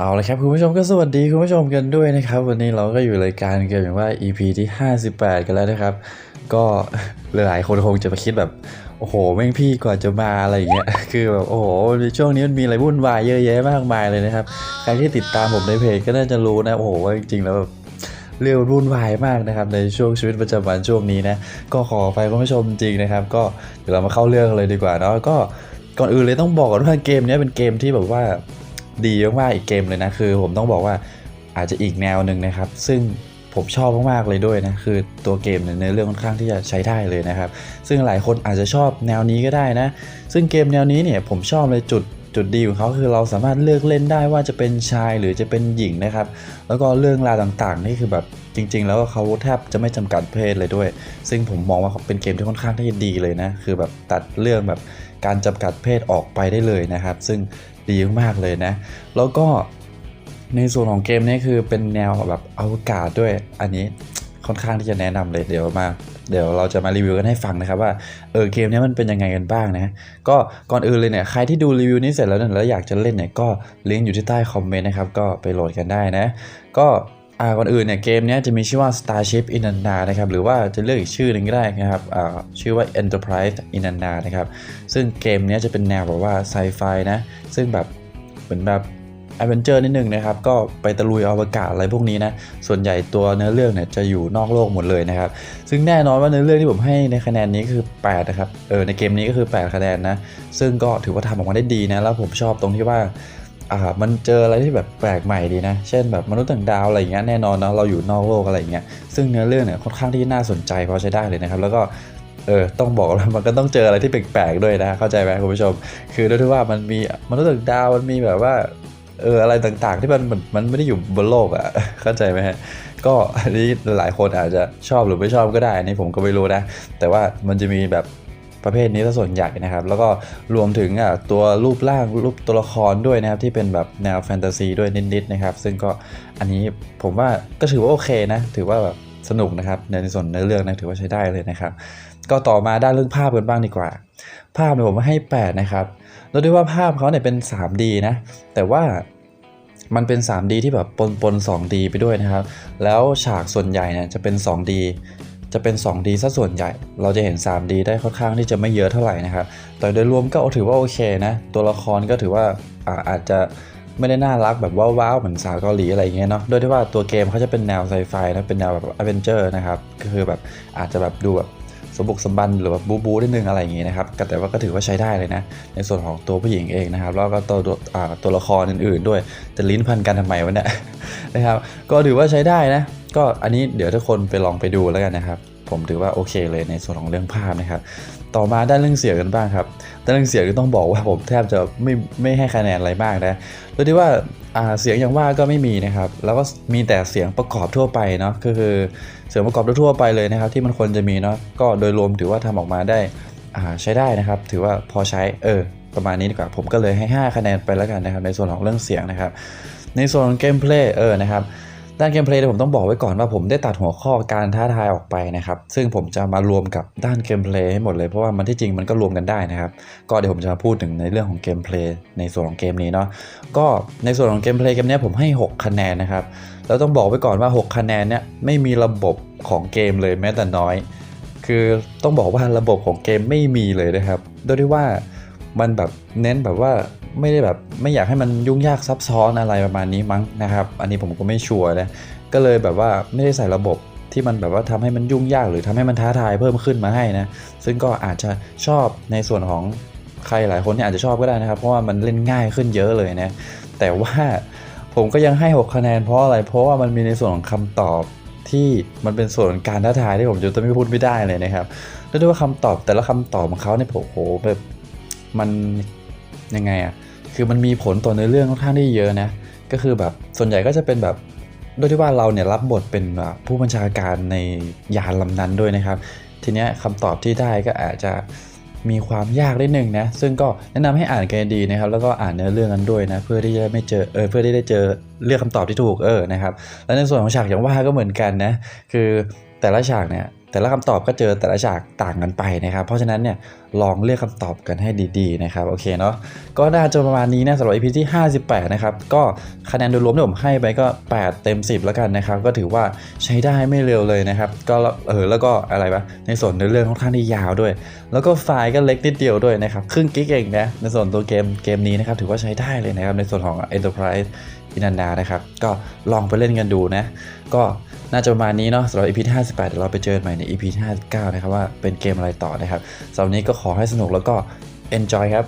เอาละครับคุณผู้ชมก็สวัสดีคุณผู้ชมกันด้วยนะครับ วันนี้เราก็อยู่รายการเกันอย่างว่า EP ที่ 58 กันแล้วนะครับ ก็หลายๆคนคงจะมาคิดแบบ โอ้โหแม่งพี่กว่าจะมาอะไรอย่างเงี้ยคือแบบโอ้โหในช่วงนี้มันมีอะไรวุ่นวายเยอะแยะมากมายเลยนะครับ ใครที่ติดตามผมในเพจก็น่าจะรู้นะโอ้โหว่าจริงๆแล้วแบบเรื่องวุ่นวายมากนะครับในช่วงชีวิตประจำวันช่วงนี้นะก็ขอไปคุณผู้ชมจริงนะครับ ก็เดี๋ยวเรามาเข้าเรื่องเลยดีกว่าเนาะก็ก่อนอื่นเลยต้องบอกก่อนว่าเกมนี้เป็นเกมที่แบบว่า ดีมากๆอีกเกมเลยนะคือผมต้องบอกว่าอาจจะอีกแนวหนึ่งนะครับ ซึ่งผมชอบมากๆเลยด้วยนะคือตัวเกมเนี่ยในอเรื่องค่อนข้างที่จะใช้ได้เลยนะครับ ซึ่งหลายคนอาจจะชอบแนวนี้ก็ได้นะ ซึ่งเกมแนวนี้เนี่ยผมชอบเลยจุดจุดดีของเขาคือเราสามารถเลือกเล่นได้ว่าจะเป็นชายหรือจะเป็นหญิงนะครับ แล้วก็เรื่องราวต่างๆ นี่คือแบบจริง ๆ แล้วเขาแทบจะไม่จำกัดเพศเลยด้วย ซึ่งผมมองว่าเขาเป็นเกมที่ค่อนข้างที่จะดีเลยนะคือแบบตัดเรื่องแบบการจำกัดเพศออกไปได้เลยนะครับ ซึ่ง ดีมากเลยนะ แล้วก็ในส่วนของเกมนี้คือเป็นแนวแบบอวกาศด้วย อันนี้ค่อนข้างที่จะแนะนำเลยเดี๋ยวมา เดี๋ยวเราจะมารีวิวกันให้ฟังนะครับว่าเออเกมนี้มันเป็นยังไงกันบ้างนะก็ก่อนอื่นเลยเนี่ยใครที่ดูรีวิวนี้เสร็จแล้วเนี่ยแล้วอยากจะเล่นเนี่ยก็ลิงก์อยู่ที่ใต้คอมเมนต์นะครับก็ไปโหลดกันได้นะ ก็ อ่าก่อนอื่นเนี่ยเกมเนี้ยจะมีชื่อว่า Starship Inanna นะครับหรือว่าจะเลือกอีกชื่อหนึ่งก็ได้นะครับอ่าชื่อว่า Enterprise Inanna นะครับซึ่งเกมเนี้ยจะเป็นแนวแบบว่าไซไฟนะซึ่งแบบเหมือนแบบแอดเวนเจอร์นิดนึงนะครับ ก็ไปตะลุยอวกาศอะไรพวกนี้นะ ส่วนใหญ่ตัวเนื้อเรื่องเนี่ยจะอยู่นอกโลกหมดเลยนะครับ ซึ่งแน่นอนว่าเนื้อเรื่องที่ผมให้ในคะแนนนี้คือ 8 นะครับ เออ ในเกมนี้ก็คือ 8 คะแนนนะ ซึ่งก็ถือว่าทำออกมาได้ดีนะ แล้วผมชอบตรงที่ว่า อ่ามันเจออะไรที่แบบแปลกใหม่ดีนะ เช่นแบบมนุษย์ต่างดาวอะไรอย่างเงี้ยแน่นอนเนาะเราอยู่นอกโลกอะไรอย่างเงี้ยซึ่งเนื้อเรื่องเนี่ยค่อนข้างที่น่าสนใจพอใช้ได้เลยนะครับ แล้วก็เออต้องบอกแล้วมันก็ต้องเจออะไรที่แปลกๆด้วยนะเข้าใจไหมคุณผู้ชม คือด้วยที่ว่ามันมีมนุษย์ต่างดาวมันมีแบบว่าเอออะไรต่างๆ ที่มันมันมันไม่ได้อยู่บนโลกอะ่ะเข้าใจไหมฮะก็อันนี้หลายคนอาจจะชอบหรือไม่ชอบก็ได้อันนี้ผมก็ไม่รู้นะ แต่ว่ามันจะมีแบบ ประเภทนี้ซะส่วนใหญ่นะครับ แล้วก็รวมถึงอะตัวรูปร่างรูปตัวละครด้วยนะครับ ที่เป็นแบบแนวแฟนตาซีด้วยนิดๆนะครับ ซึ่งก็อันนี้ผมว่าก็ถือว่าโอเคนะ ถือว่าแบบสนุกนะครับในส่วนในเรื่องนะถือว่าใช้ได้เลยนะครับ ก็ต่อมาด้านเรื่องภาพกันบ้างดีกว่า ภาพเนี่ยผมให้ 8 นะครับแล้วด้วยว่าภาพเขาเนี่ยเป็น 3D นะ แต่ว่ามันเป็น 3D ที่แบบปนปน 2D ไปด้วยนะครับ แล้วฉากส่วนใหญ่เนี่ยจะเป็น 2D จะเป็น 2D ซะส่วนใหญ่ เราจะเห็น 3D ได้ค่อนข้างที่จะไม่เยอะเท่าไหร่นะครับ แต่โดยรวมก็ถือว่าโอเคนะ ตัวละครก็ถือว่าอาอาจจะไม่ได้น่ารักแบบว้าวๆเหมือนสาวเกาหลีอะไรอย่างเงี้ยเนาะ โดยที่ว่าตัวเกมเขาจะเป็นแนวไซไฟนะ เป็นแนวแบบอเวนเจอร์นะครับ ก็คือแบบอาจจะแบบดูแบบสมบุกสมบันหรือว่าบูบูนิดนึงอะไรอย่างงี้นะครับ แต่ว่าก็ถือว่าใช้ได้เลยนะ ในส่วนของตัวผู้หญิงเองนะครับ แล้วก็ตัวตัวตัวละครอื่นๆด้วย จะลิ้นพันกันทำไมวะเนี่ยนะครับ ก็ถือว่าใช้ได้นะ ก็อันนี้เดี๋ยวทุกคนไปลองไปดูแล้วกันนะครับ ผมถือว่าโอเคเลยในส่วนของเรื่องภาพนะครับ ต่อมาด้านเรื่องเสียงกันบ้างครับด้านเรื่องเสียงก็ต้องบอกว่าผมแทบจะไม่ไม่ให้คะแนนอะไรมากนะโดยที่ว่าเสียงอย่างว่าก็ไม่มีนะครับ แล้วก็มีแต่เสียงประกอบทั่วไปเนาะก็คือเสียงประกอบทั่วไปเลยนะครับ ที่มันควรจะมีเนาะก็โดยรวมถือว่าทำออกมาได้ใช้ได้นะครับ ถือว่าพอใช้เออประมาณนี้ดีกว่าผมก็เลยให้ 5 คะแนนไปแล้วกันนะครับ ในส่วนของเรื่องเสียงนะครับ ในส่วนของเกมเพลย์เออนะครับ ด้านเกมเพลย์เนี่ยผมต้องบอกไว้ก่อนว่าผมได้ตัดหัวข้อการท้าทายออกไปนะครับ ซึ่งผมจะมารวมกับด้านเกมเพลย์ให้หมดเลยเพราะว่ามันที่จริงมันก็รวมกันได้นะครับ ก็เดี๋ยวผมจะมาพูดถึงในเรื่องของเกมเพลย์ในส่วนของเกมนี้เนาะก็ในส่วนของเกมเพลย์เกมนี้ผมให้ 6 คะแนนนะครับแล้วต้องบอกไว้ก่อนว่า 6 คะแนนเนี่ยไม่มีระบบของเกมเลยแม้แต่น้อย คือต้องบอกว่าระบบของเกมไม่มีเลยนะครับโดยที่ว่ามันแบบเน้นแบบว่า ไม่ได้แบบไม่อยากให้มันยุ่งยากซับซ้อนอะไรประมาณนี้มั้งนะครับ อันนี้ผมก็ไม่ชัวร์นะก็เลยแบบว่าไม่ได้ใส่ระบบที่มันแบบว่าทำให้มันยุ่งยากหรือทำให้มันท้าทายเพิ่มขึ้นมาให้นะซึ่งก็อาจจะชอบในส่วนของใครหลายคนที่ยอาจจะชอบก็ได้นะครับ เพราะว่ามันเล่นง่ายขึ้นเยอะเลยนะแต่ว่าผมก็ยังให้ 6 คะแนนเพราะอะไร เพราะว่ามันมีในส่วนของคำตอบที่มันเป็นส่วนการท้าทายที่ผมจะไม่พูดไม่ได้เลยนะครับแล้วด้วยว่าคำตอบแต่ละคำตอบของเขาเนี่ยโอ้โหแบบมันยังไงอะ คือมันมีผลต่อในอเรื่องค่อนข้างที่เยอะนะก็คือแบบส่วนใหญ่ก็จะเป็นแบบโดยที่ว่าเราเนี่ยรับบทเป็นแบบผู้บัญชาการในยานลำนั้นด้วยนะครับ ทีเนี้ยคำตอบที่ได้ก็อาจจะมีความยากนิดนึงนะ ซึ่งก็แนะนำให้อ่านกันดีนะครับ แล้วก็อ่านเนื้อเรื่องนั้นด้วยนะ เพื่อที่จะไม่เจอ เออ เพื่อที่ได้เจอเลือกคำตอบที่ถูก เออ นะครับ แล้วในส่วนของฉากอย่างว่าก็เหมือนกันนะ คือแต่ละฉากเนี่ย แต่ละคำตอบก็เจอแต่ละฉากต่างกันไปนะครับ เพราะฉะนั้นเนี่ยลองเลือกคำตอบกันให้ดีๆนะครับโอเคเนาะก็น่าจะประมาณนี้นะสำหรับ EP ที่ 58 นะครับ ก็คะแนนโดยรวมที่ผมให้ไปก็ 8 เต็ม 10 แล้วกันนะครับ ก็ถือว่าใช้ได้ไม่เร็วเลยนะครับ ก็เออแล้วก็อะไรปะในส่วนในอเรื่องค่อนข้างที่ยาวด้วย แล้วก็ไฟล์ก็เล็กนิดเดียวด้วยนะครับครึ่งกิกเองนะในส่วนตัวเกมเกมนี้นะครับถือว่าใช้ได้เลยนะครับในส่วนของ Enterprise อินันดานะครับ ก็ลองไปเล่นกันดูนะก็ น่าจะประมาณนี้เนาะสำหรับ EP ที่58เดี๋ยวเราไปเจอกันใหม่ใน EP ที่59 นะครับว่าเป็นเกมอะไรต่อนะครับสำหรับนี้ก็ขอให้สนุกแล้วก็ enjoy ครับ